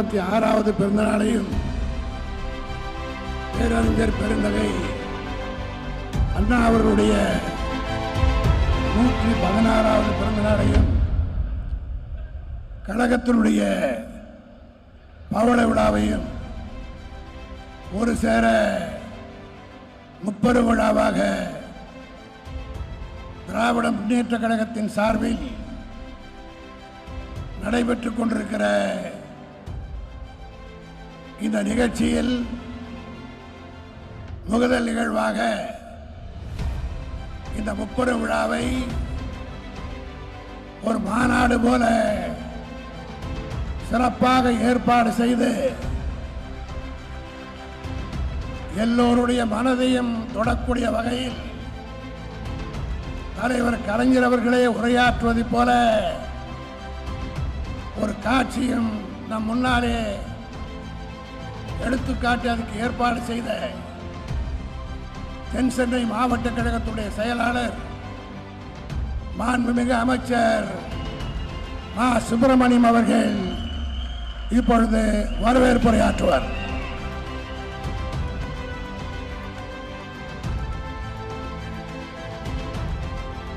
நாற்பத்தி ஆறாவது பிறந்தநாளையும் பேரறிஞர் பெருந்தகை அண்ணா அவர்களுடைய நூற்றி பதினாறாவது பிறந்தநாளையும் கழகத்தினுடைய பவள விழாவையும் ஒரு சேர முப்பரு விழாவாக திராவிட முன்னேற்ற கழகத்தின் சார்பில் நடைபெற்றுக் கொண்டிருக்கிற இந்த நிகழ்ச்சியில் முகதல் நிகழ்வாக இந்த முப்பெரும் விழாவை ஒரு மாநாடு போல சிறப்பாக ஏற்பாடு செய்து எல்லோருடைய மனதையும் தொடக்கூடிய வகையில் தலைவர் கலைஞர் அவர்களே உரையாற்றுவது போல ஒரு காட்சியும் நம் முன்னாலே எடுத்துக்காட்டி அதுக்கு ஏற்பாடு செய்த தென் சென்னை மாவட்ட கழகத்துடைய செயலாளர் மாண்புமிகு அமைச்சர் மா. சுப்பிரமணியம் அவர்கள் இப்பொழுது வரவேற்புரையாற்றுவார்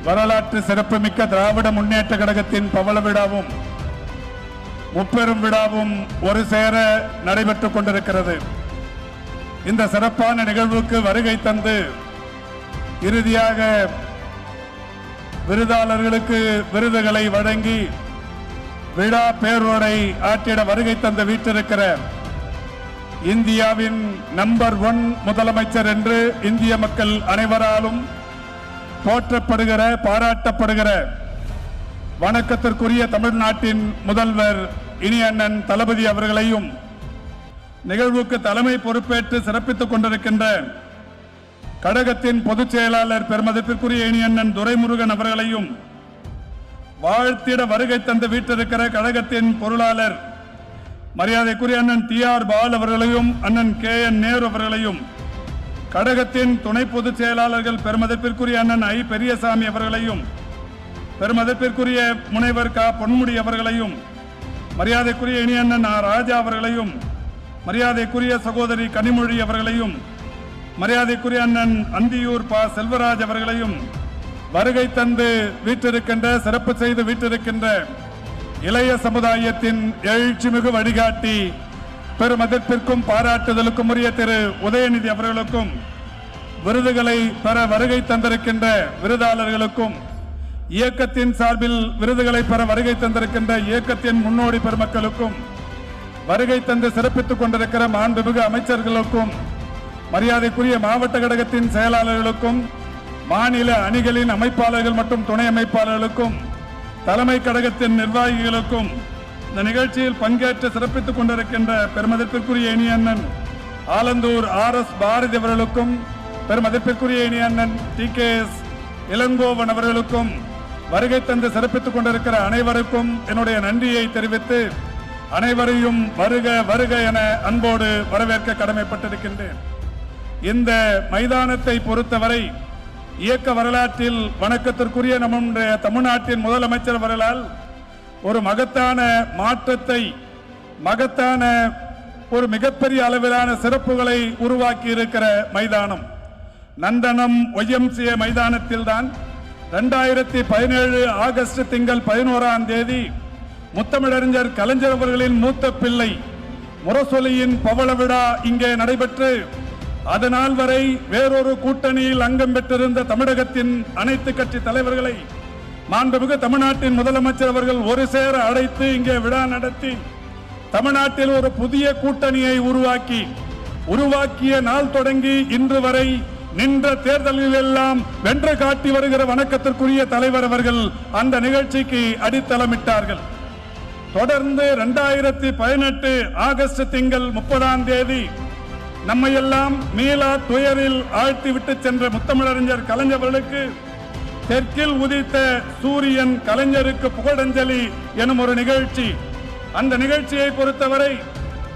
வரலாற்று சிறப்புமிக்க திராவிட முன்னேற்ற கழகத்தின் பவள விழாவும் முப்பெரும் விழாவும் ஒரு சேர நடைபெற்றுக் கொண்டிருக்கிறது. இந்த சிறப்பான நிகழ்வுக்கு வருகை தந்து இறுதியாக விருதாளர்களுக்கு விருதுகளை வழங்கி விழா பேரோரை ஆற்றிட வருகை தந்து வீட்டிருக்கிற இந்தியாவின் நம்பர் ஒன் முதலமைச்சர் என்று இந்திய மக்கள் அனைவராலும் போற்றப்படுகிற பாராட்டப்படுகிற வணக்கத்திற்குரிய தமிழ்நாட்டின் முதல்வர் இனி அண்ணன் தளபதி அவர்களையும் நிகழ்வுக்கு தலைமை பொறுப்பேற்று சிறப்பித்துக் கொண்டிருக்கின்ற கழகத்தின் பொதுச் செயலாளர் பெருமதிப்பிற்குரிய இனி அண்ணன் துரைமுருகன் அவர்களையும் வாழ்த்திட வருகை தந்து வீட்டிருக்கிற கழகத்தின் பொருளாளர் மரியாதைக்குரிய அண்ணன் டி ஆர் பால் அவர்களையும் அண்ணன் கே என் நேரு அவர்களையும் கழகத்தின் துணை பொதுச் செயலாளர்கள் பெருமதிப்பிற்குரிய அண்ணன் ஐ. பெரியசாமி அவர்களையும் பெருமதிப்பிற்குரிய முனைவர் கா. பொன்முடி அவர்களையும் மரியாதைக்குரிய இனி ஆ ராஜா அவர்களையும் மரியாதைக்குரிய சகோதரி கனிமொழி அவர்களையும் மரியாதைக்குரிய அண்ணன் அந்தியூர் பா. செல்வராஜ் அவர்களையும் வருகை தந்து வீற்றிருக்கின்ற சிறப்பு செய்து வீற்றிருக்கின்ற இளைய சமுதாயத்தின் எழுச்சிமிகு வழிகாட்டி பெருமதத்திற்கும் பாராட்டுதலுக்கும் உரிய திரு. உதயநிதி அவர்களுக்கும் விருதுகளை பெற வருகை தந்திருக்கின்ற விருதாளர்களுக்கும் இயக்கத்தின் சார்பில் விருதுகளை பெற வருகை தந்திருக்கின்ற இயக்கத்தின் முன்னோடி பெருமக்களுக்கும் வருகை தந்து சிறப்பித்துக் கொண்டிருக்கிற மாண்புமிகு அமைச்சர்களுக்கும் மரியாதைக்குரிய மாவட்ட கழகத்தின் செயலாளர்களுக்கும் மாநில அணிகளின் அமைப்பாளர்கள் மற்றும் துணை அமைப்பாளர்களுக்கும் தலைமை கழகத்தின் நிர்வாகிகளுக்கும் இந்த நிகழ்ச்சியில் பங்கேற்று சிறப்பித்துக் கொண்டிருக்கின்ற பெருமதிப்பிற்குரிய இனி அண்ணன் ஆலந்தூர் ஆர் எஸ் பாரதி அவர்களுக்கும் பெருமதிப்பிற்குரிய இனி அண்ணன் டி கே எஸ் இளங்கோவன் அவர்களுக்கும் வருகை தந்து சிறப்பித்துக் கொண்டிருக்கிற அனைவருக்கும் என்னுடைய நன்றியை தெரிவித்து அனைவரையும் வருக வருக என அன்போடு வரவேற்க கடமைப்பட்டிருக்கின்றேன். இந்த மைதானத்தை பொறுத்தவரை இயக்க வரலாற்றில் வணக்கத்திற்குரிய நம்முடைய தமிழ்நாட்டின் முதலமைச்சர் அவர்களால் ஒரு மகத்தான மாற்றத்தை மகத்தான ஒரு மிகப்பெரிய அளவிலான சிறப்புகளை உருவாக்கி இருக்கிற மைதானம். நந்தனம் ஒய்எம்சிஏ மைதானத்தில் தான் ரெண்டாயிரத்தி பதினேழு ஆகஸ்ட் திங்கள் பதினோராம் தேதி முத்தமிழறிஞர் கலைஞர் அவர்களின் மூத்த பிள்ளை முரசொலியின் பவள விழா இங்கே நடைபெற்று அதனால் வரை வேறொரு கூட்டணியில் அங்கம் பெற்றிருந்த தமிழகத்தின் அனைத்து கட்சி தலைவர்களை மாண்புமிகு தமிழ்நாட்டின் முதலமைச்சர் அவர்கள் ஒரு சேர அழைத்து இங்கே விழா நடத்தி தமிழ்நாட்டில் ஒரு புதிய கூட்டணியை உருவாக்கி உருவாக்கிய நாள் தொடங்கி இன்று வரை நின்ற தேர்தலில் எல்லாம் வென்று காட்டி வருகிற வணக்கத்திற்குரிய தலைவர் அவர்கள் அந்த நிகழ்ச்சிக்கு அடித்தளமிட்டார்கள். தொடர்ந்து இரண்டாயிரத்தி பதினெட்டு ஆகஸ்ட் திங்கள் முப்பதாம் தேதி நம்மையெல்லாம் மீளா துயரில் ஆழ்த்திவிட்டு சென்ற முத்தமிழறிஞர் கலைஞர்களுக்கு தெற்கில் உதித்த சூரியன் கலைஞருக்கு புகழஞ்சலி எனும் ஒரு நிகழ்ச்சி. அந்த நிகழ்ச்சியை பொறுத்தவரை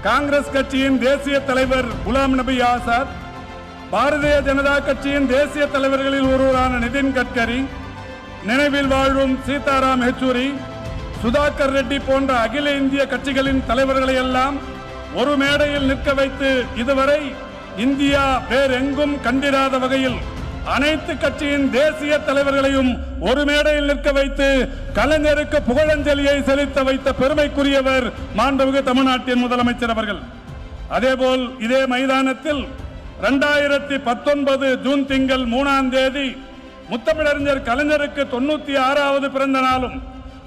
காங்கிரஸ் கட்சியின் தேசிய தலைவர் குலாம் நபி ஆசாத் பாரதிய ஜனதா கட்சியின் தேசிய தலைவர்களில் ஒருவரான நிதின் கட்கரி நினைவில் வாழும் சீதாராம் யெச்சூரி சுதாகர் ரெட்டி போன்ற அகில இந்திய கட்சிகளின் தலைவர்களை எல்லாம் ஒரு மேடையில் நிற்க வைத்து இதுவரை இந்தியா வேறெங்கும் கண்டிராத வகையில் அனைத்து கட்சியின் தேசிய தலைவர்களையும் ஒரு மேடையில் நிற்க வைத்து கலைஞருக்கு புகழஞ்சலியை செலுத்த வைத்த பெருமைக்குரியவர் மாண்புமிகு தமிழ்நாட்டின் முதலமைச்சர் அவர்கள். அதேபோல் இதே மைதானத்தில் ரெண்டாயிரத்தி பத்தொன்பது ஜூன் திங்கள் மூணாம் தேதி முத்தமிழறிஞர் கலைஞருக்கு தொண்ணூத்தி ஆறாவது பிறந்த நாளும்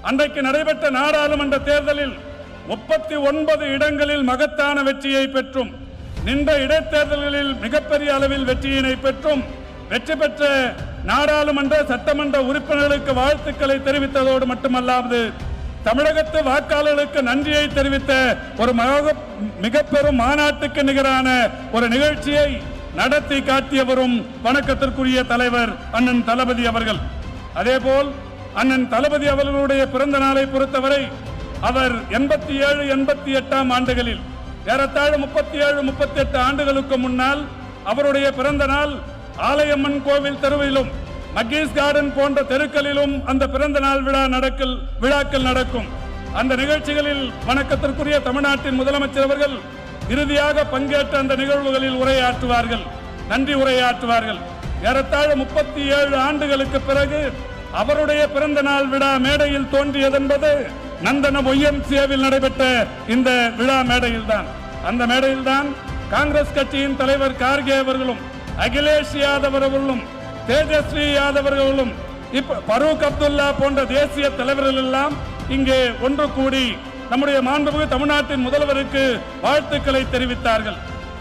அன்றைக்கு நடைபெற்ற நாடாளுமன்ற தேர்தலில் முப்பத்தி ஒன்பது இடங்களில் மகத்தான வெற்றியை பெற்றும் நின்ற இடைத்தேர்தல்களில் மிகப்பெரிய அளவில் வெற்றியினை பெற்றும் வெற்றி பெற்ற நாடாளுமன்ற சட்டமன்ற உறுப்பினர்களுக்கு வாழ்த்துக்களை தெரிவித்ததோடு மட்டுமல்லாது தமிழகத்து வாக்காளர்களுக்கு நன்றியை தெரிவித்த ஒரு மக- மிக பெரும் மாநாட்டுக்கு நிகரான ஒரு நிகழ்ச்சியை நடத்தி காட்டியவரும் வணக்கத்திற்குரிய தலைவர் அண்ணன் தளபதி அவர்கள். அதேபோல் அண்ணன் தளபதி அவர்களுடைய பிறந்த நாளை பொறுத்தவரை அவர் எண்பத்தி ஏழு எண்பத்தி எட்டாம் ஆண்டுகளில் ஏறத்தாழ முப்பத்தி ஏழு முப்பத்தி எட்டு ஆண்டுகளுக்கு முன்னால் அவருடைய பிறந்த நாள் ஆலயம்மன் கோவில் தெருவிலும் மக்கீஸ் கார்டன் போன்ற தெருக்களிலும் அந்த பிறந்த நாள் விழா நடக்கல் விழாக்கள் நடக்கும். அந்த நிகழ்ச்சிகளில் வணக்கத்திற்குரிய தமிழ்நாட்டின் முதலமைச்சர் அவர்கள் இறுதியாக பங்கேற்ற அந்த நிகழ்வுகளில் உரையாற்றுவார்கள். நன்றி உரையாற்றுவார்கள். ஏறத்தாழ முப்பத்தி ஏழு ஆண்டுகளுக்கு பிறகு அவருடைய பிறந்த நாள் விழா மேடையில் தோன்றியதென்பது நந்தனம் ஒய்எம்சிஏவில் நடைபெற்ற இந்த விழா மேடையில்தான். அந்த மேடையில்தான் காங்கிரஸ் கட்சியின் தலைவர் கார்கே அவர்களும் அகிலேஷ் யாதவ் அவர்களும் தேஜஸ்வி யாதவ் அவர்களும் இப்ப பரூக் அப்துல்லா போன்ற தேசிய தலைவர்கள் எல்லாம் இங்கே ஒன்று கூடி நம்முடைய மாண்புமிகு தமிழ்நாட்டின் முதல்வருக்கு வாழ்த்துக்களை தெரிவித்தார்கள்.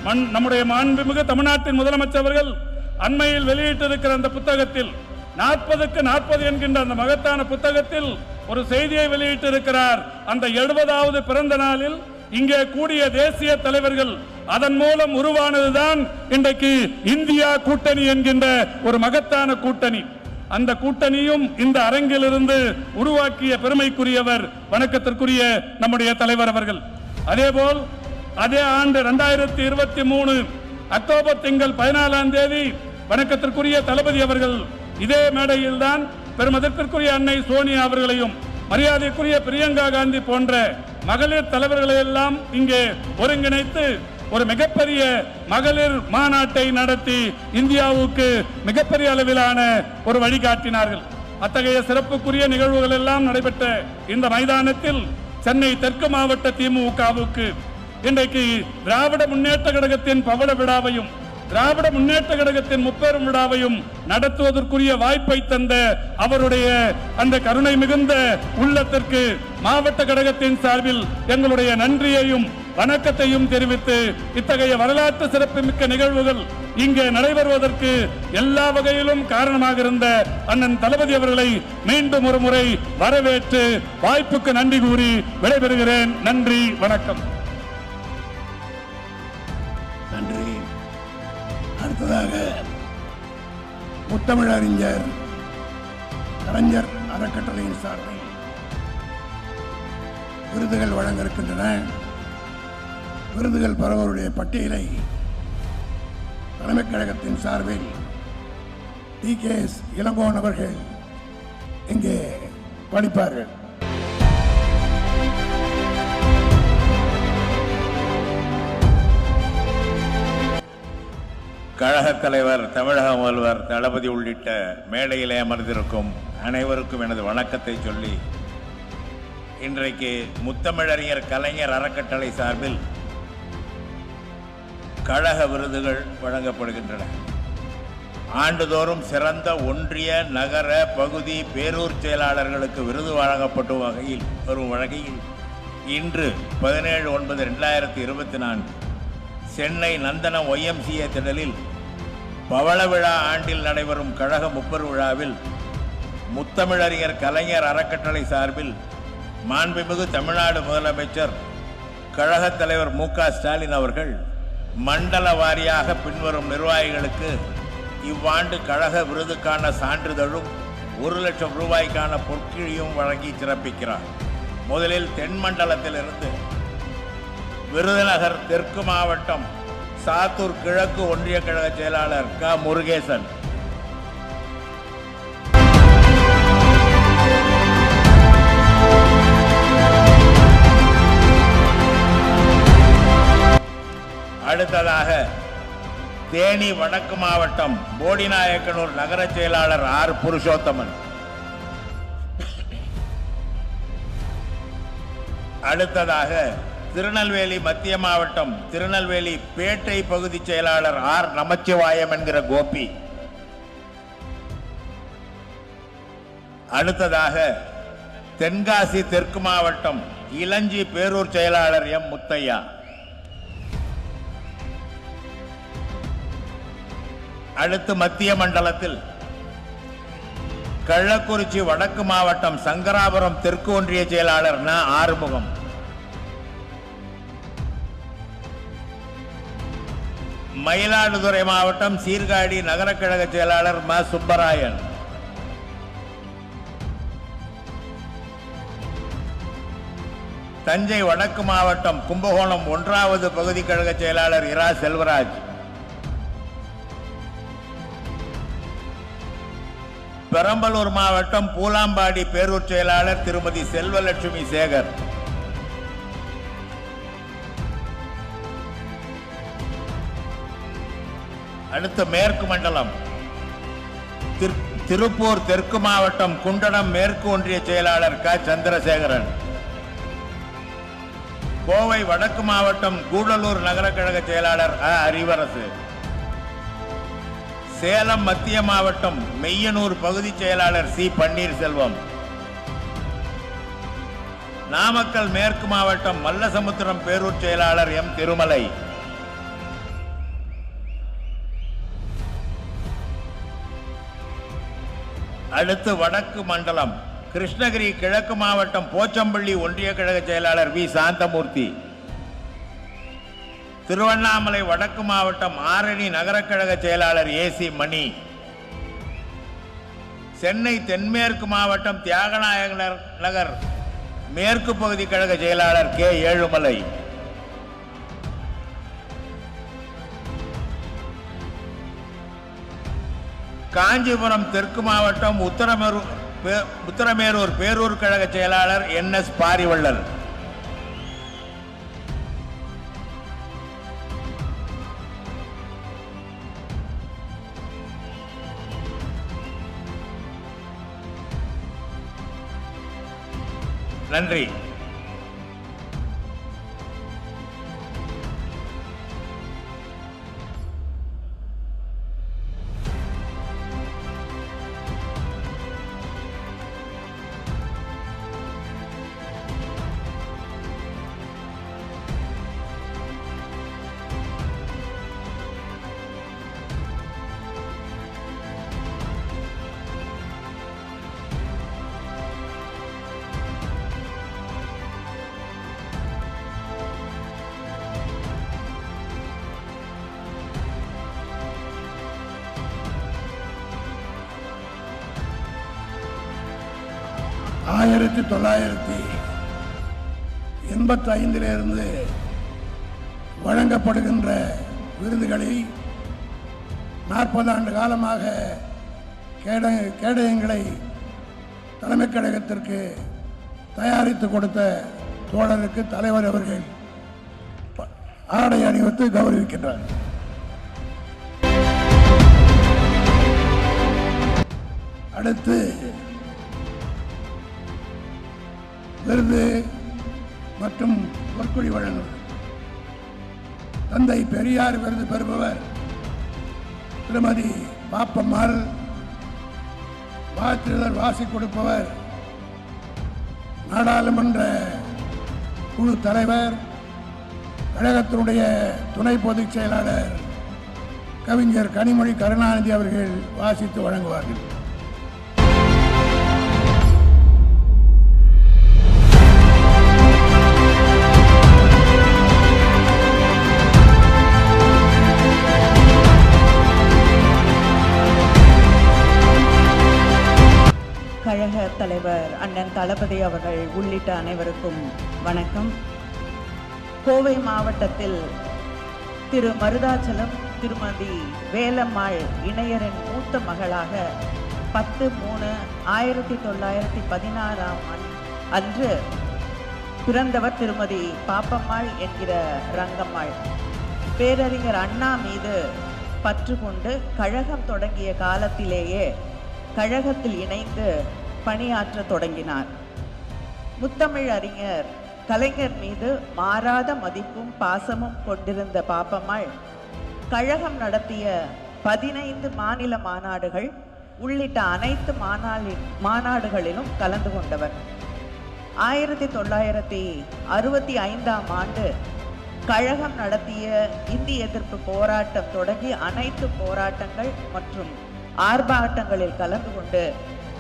மண்- நம்முடைய மாண்புமிகு தமிழ்நாட்டின் முதலமைச்சர்கள் அண்மையில் வெளியிட்டிருக்கிற அந்த புத்தகத்தில் நாற்பதுக்கு நாற்பது என்கின்ற அந்த மகத்தான புத்தகத்தில் ஒரு செய்தியை வெளியிட்டிருக்கிறார். அந்த எழுபதாவது பிறந்த நாளில் இங்கே கூடிய தேசிய தலைவர்கள் அதன் மூலம் உருவானதுதான் இன்றைக்கு இந்தியா கூட்டணி என்கின்ற ஒரு மகத்தான கூட்டணி. அந்த கூட்டணியும் இந்த அரங்கிலிருந்து உருவாக்கிய பெருமைக்குரியவர் வணக்கத்திற்குரிய நம்முடைய தலைவர் அவர்கள். அதேபோல் அதே ஆண்டு இரண்டாயிரத்தி இருபத்தி மூணு அக்டோபர் திங்கள் பதினாலாம் தேதி வணக்கத்திற்குரிய தளபதி அவர்கள் இதே மேடையில் தான் அன்னை சோனியா அவர்களையும் மரியாதைக்குரிய பிரியங்கா காந்தி போன்ற மகளிர் தலைவர்களை எல்லாம் இங்கே ஒருங்கிணைத்து ஒரு மிகப்பெரிய மகளிர் மாநாட்டை நடத்தி இந்தியாவுக்கு மிகப்பெரிய அளவிலான ஒரு வழிகாட்டினார்கள். அத்தகைய சிறப்புக்குரிய நிகழ்வுகள் எல்லாம் நடைபெற்ற இந்த மைதானத்தில் சென்னை தெற்கு மாவட்ட திமுகவுக்கு இன்றைக்கு திராவிட முன்னேற்ற கழகத்தின் பவள விழாவையும் திராவிட முன்னேற்ற கழகத்தின் முப்பெரும் விழாவையும் நடத்துவதற்குரிய வாய்ப்பை தந்த அவருடைய அந்த கருணை மிகுந்த உள்ளத்திற்கு மாவட்ட கழகத்தின் சார்பில் எங்களுடைய நன்றியையும் வணக்கத்தையும் தெரிவித்து இத்தகைய வரலாற்று சிறப்புமிக்க நிகழ்வுகள் இங்கு நடைபெறுவதற்கு எல்லா வகையிலும் காரணமாக இருந்த அண்ணன் தளபதி அவர்களை மீண்டும் ஒரு முறை வரவேற்று வாய்ப்புக்கு நன்றி கூறி விடைபெறுகிறேன். நன்றி வணக்கம். நன்றி. அடுத்ததாக முத்தமிழறிஞர் கலைஞர் அறக்கட்டளையின் சார்பில் விருதுகள் வழங்க இருக்கின்றன விருதுகள் பெறவருடைய பட்டியலை தலைமைக் கழகத்தின் சார்பில் டி கே எஸ் இளங்கோன் அவர்கள் இங்கே படிப்பார்கள் கழகத் தலைவர் தமிழக முதல்வர் தளபதி உள்ளிட்ட மேடையிலே அமர்ந்திருக்கும் அனைவருக்கும் எனது வணக்கத்தை சொல்லி இன்றைக்கு முத்தமிழறிஞர் கலைஞர் அறக்கட்டளை சார்பில் கழக விருதுகள் வழங்கப்படுகின்றன. ஆண்டுதோறும் சிறந்த ஒன்றிய நகர பகுதி பேரூர் செயலாளர்களுக்கு விருது வழங்கப்பட்ட வகையில் வரும் வழக்கையில் இன்று பதினேழு ஒன்பது ரெண்டாயிரத்தி இருபத்தி நான்கு சென்னை நந்தனம் ஒய்எம்சிஏ திடலில் பவள விழா ஆண்டில் நடைபெறும் கழக முப்பெரு விழாவில் முத்தமிழறிஞர் கலைஞர் அறக்கட்டளை சார்பில் மாண்புமிகு தமிழ்நாடு முதலமைச்சர் கழகத் தலைவர் மு க ஸ்டாலின் அவர்கள் மண்டல வாரியாக பின்வரும் நிர்வாகிகளுக்கு இவ்வாண்டு கழக விருதுக்கான சான்றிதழும் ஒரு லட்சம் ரூபாய்க்கான பொற்கிழியும் வழங்கி சிறப்பிக்கிறார். முதலில் தென் மண்டலத்திலிருந்து விருதுநகர் தெற்கு மாவட்டம் சாத்தூர் கிழக்கு ஒன்றிய கழக செயலாளர் க. முருகேசன். அடுத்ததாக தேனி வடக்கு மாவட்டம் போடிநாயக்கனூர் நகர செயலாளர் ஆர் புருஷோத்தமன். அடுத்ததாக திருநெல்வேலி மத்திய மாவட்டம் திருநெல்வேலி பேட்டை பகுதி செயலாளர் ஆர் நமச்சிவாயம் என்கிற கோபி. அடுத்ததாக தென்காசி தெற்கு மாவட்டம் இளஞ்சி பேரூர் செயலாளர் எம் முத்தையா. அடுத்து மத்திய மண்டலத்தில் கள்ளக்குறிச்சி வடக்கு மாவட்டம் சங்கராபுரம் தெற்கு ஒன்றிய செயலாளர் ந. ஆறுமுகம். மயிலாடுதுறை மாவட்டம் சீர்காழி நகர கழக செயலாளர் ம. சுப்பராயன். தஞ்சை வடக்கு மாவட்டம் கும்பகோணம் ஒன்றாவது பகுதி கழக செயலாளர் இரா. செல்வராஜ். பெரம்பலூர் மாவட்டம் பூலாம்பாடி பேரூர் செயலாளர் திருமதி செல்வலட்சுமி சேகர். அடுத்து மேற்கு மண்டலம். திரு- திருப்பூர் தெற்கு மாவட்டம் குண்டடம் மேற்கு ஒன்றிய செயலாளர் க. சந்திரசேகரன். கோவை வடக்கு மாவட்டம் கூடலூர் நகர கழக செயலாளர் அ. அறிவரசு சேலம் மத்திய மாவட்டம் மெய்யனூர் பகுதி செயலாளர் சி. பன்னீர்செல்வம். நாமக்கல் மேற்கு மாவட்டம் மல்லசமுத்திரம் பேரூர் செயலாளர் எம். திருமலை. அடுத்து வடக்கு மண்டலம் கிருஷ்ணகிரி கிழக்கு மாவட்டம் போச்சம்பள்ளி ஒன்றிய கழக செயலாளர் வி. சாந்தமூர்த்தி. திருவண்ணாமலை வடக்கு மாவட்டம் ஆரணி நகரக்கழக கழக செயலாளர் ஏசி மணி. சென்னை தென்மேற்கு மாவட்டம் தியாகநாயகர் நகர் மேற்கு பகுதி கழக செயலாளர் கே. ஏழுமலை. காஞ்சிபுரம் தெற்கு மாவட்டம் உத்தரமேரூர் பே- உத்தரமேரூர் பேரூர் கழக செயலாளர் என் எஸ் பாரிவள்ளல். நன்றி. ஆயிரத்தி தொள்ளாயிரத்தி எண்பத்தி ஐந்திலிருந்து வழங்கப்படுகின்ற விருதுகளை நாற்பது ஆண்டு காலமாக கேட கேடயங்களை தலைமை கழகத்திற்கு தயாரித்து கொடுத்த தோழருக்கு தலைவர் அவர்கள் ஆடை அணிவித்து கௌரவிக்கின்றார். அடுத்து விருது மற்றும் பொற்கொடி வழங்குவது தந்தை பெரியார் விருது பெறுபவர் திருமதி பாப்பம்மாள் வாழ்த்துதல் வாசி கொடுப்பவர் நாடாளுமன்ற குழு தலைவர் கழகத்தினுடைய துணை பொதுச் செயலாளர் கவிஞர் கனிமொழி கருணாநிதி அவர்கள் வாசித்து வழங்குவார்கள். தலைவர் அண்ணன் தளபதி அவர்கள் உள்ளிட்ட அனைவருக்கும் வணக்கம். கோவை மாவட்டத்தில் திரு மருதாச்சலம் திருமதி வேலம்மாள் இணையரின் மூத்த மகளாக பத்து மூணு ஆயிரத்தி தொள்ளாயிரத்தி பதினாறாம் அன்று பிறந்தவர் திருமதி பாப்பம்மாள் என்கிற ரங்கம்மாள். பேரறிஞர் அண்ணா மீது பற்று கொண்டு கழகம் தொடங்கிய காலத்திலேயே கழகத்தில் இணைந்து பணியாற்றத் தொடங்கினார். முத்தமிழ் அறிஞர் கலைஞர் மீது மாறாத மதிப்பும் பாசமும் கொண்டிருந்த பாப்பம்மாள் கழகம் நடத்திய பதினைந்து மாநில மாநாடுகள் உள்ளிட்ட அனைத்து மாநாளின் மாநாடுகளிலும் கலந்து கொண்டவர். ஆயிரத்தி தொள்ளாயிரத்தி அறுபத்தி ஐந்தாம் ஆண்டு கழகம் நடத்திய இந்தி எதிர்ப்பு போராட்டம் தொடங்கி அனைத்து போராட்டங்கள் மற்றும் ஆர்ப்பாட்டங்களில் கலந்து கொண்டு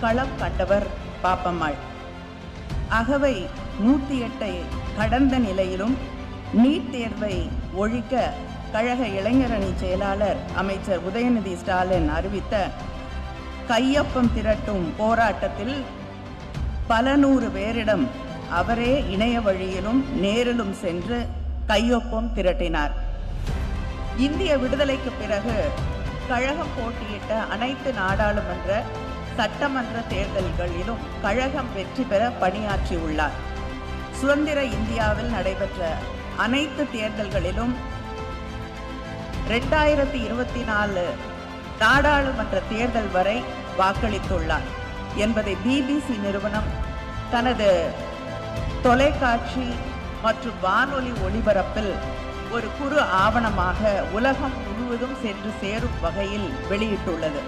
களம் கண்டவர் பாப்பம்மாள். அகவை நூற்றி எட்டை கடந்த நிலையிலும் நீட் தேர்வை ஒழிக்க கழக இளைஞரணி செயலாளர் அமைச்சர் உதயநிதி ஸ்டாலின் அறிவித்த கையொப்பம் திரட்டும் போராட்டத்தில் பல நூறு பேரிடம் அவரே இணைய வழியிலும் நேரிலும் சென்று கையொப்பம் திரட்டினார். இந்திய விடுதலைக்கு பிறகு கழகம் போட்டியிட்ட அனைத்து நாடாளுமன்ற சட்டமன்ற தேர்தல்களிலும் கழகம் வெற்றி பெற பணியாற்றியுள்ளார். சுதந்திர இந்தியாவில் நடைபெற்ற அனைத்து தேர்தல்களிலும் ரெண்டாயிரத்தி இருபத்தி நாலு நாடாளுமன்ற தேர்தல் வரை வாக்களித்துள்ளார் என்பதை பிபிசி நிறுவனம் தனது தொலைக்காட்சி மற்றும் வானொலி ஒளிபரப்பில் ஒரு குறு ஆவணமாக உலகம் முழுவதும் சென்று சேரும் வகையில் வெளியிட்டுள்ளது.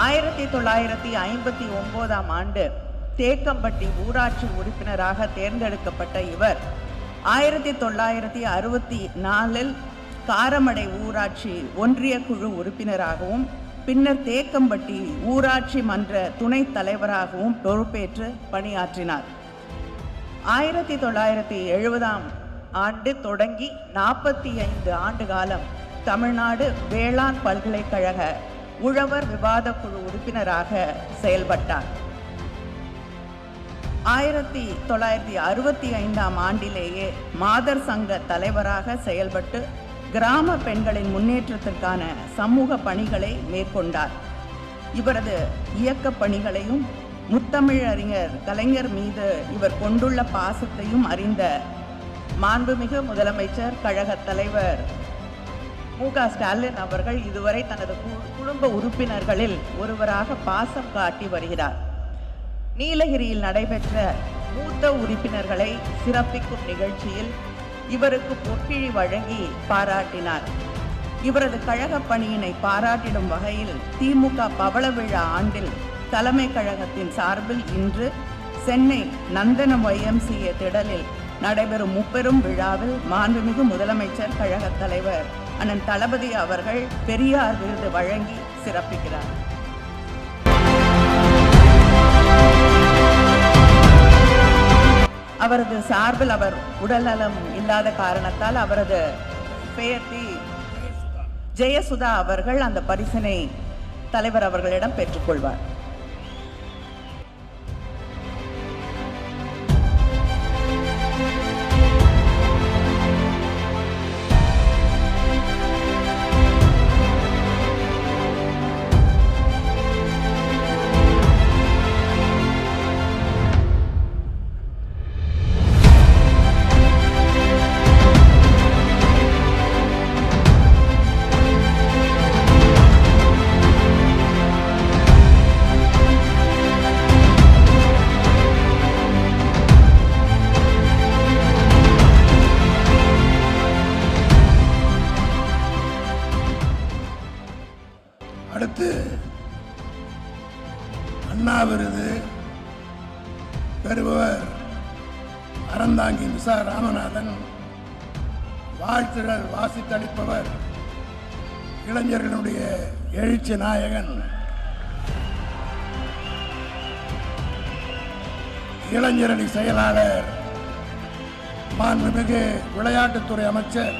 ஆயிரத்தி தொள்ளாயிரத்தி ஐம்பத்தி ஒன்பதாம் ஆண்டு தேக்கம்பட்டி ஊராட்சி உறுப்பினராக தேர்ந்தெடுக்கப்பட்ட இவர் ஆயிரத்தி தொள்ளாயிரத்தி அறுபத்தி நாலில் காரமடை ஊராட்சி ஒன்றிய குழு உறுப்பினராகவும் பின்னர் தேக்கம்பட்டி ஊராட்சி மன்ற துணைத் தலைவராகவும் பொறுப்பேற்று பணியாற்றினார். ஆயிரத்தி தொள்ளாயிரத்தி எழுபதாம் ஆண்டு தொடங்கி நாற்பத்தி ஐந்து ஆண்டு காலம் தமிழ்நாடு வேளாண் பல்கலைக்கழக உழவர் விவாத குழு உறுப்பினராக செயல்பட்டார். ஆயிரத்தி தொள்ளாயிரத்தி அறுபத்தி ஐந்தாம் ஆண்டிலேயே மாதர் சங்க தலைவராக செயல்பட்டு கிராம பெண்களின் முன்னேற்றத்திற்கான சமூக பணிகளை மேற்கொண்டார். இவரது இயக்கப் பணிகளையும் முத்தமிழறிஞர் கலைஞர் மீது இவர் கொண்டுள்ள பாசத்தையும் அறிந்த மாண்புமிகு முதலமைச்சர் கழகத் தலைவர் மு க. ஸ்டாலின் அவர்கள் இதுவரை தனது கு- குடும்ப உறுப்பினர்களில் ஒருவராக பாசம் காட்டி வருகிறார். நீலகிரியில் நடைபெற்ற மூத்த உறுப்பினர்களை சிறப்பிக்கும் நிகழ்ச்சியில் இவருக்கு பொற்கிழி வழங்கி பாராட்டினார். இவரது கழக பணியினை பாராட்டிடும் வகையில் திமுக பவள விழா ஆண்டில் தலைமை கழகத்தின் சார்பில் இன்று சென்னை நந்தனம் ஒய்எம்சிஏ திடலில் நடைபெறும் முப்பெரும் விழாவில் மாண்புமிகு முதலமைச்சர் கழகத் தலைவர் அண்ணன் தளபதி அவர்கள் பெரியார் விருது வழங்கி சிறப்பிக்கிறார். அவரது சார்பில் அவர் உடல்நலம் இல்லாத காரணத்தால் அவரது பெயர்த்தி ஜெயசுதா அவர்கள் அந்த பரிசினை தலைவர் அவர்களிடம் பெற்றுக்கொள்வார். புரட்சி நாயகன். இளைஞரணி செயலாளர் மாண்புமிகு விளையாட்டுத்துறை அமைச்சர்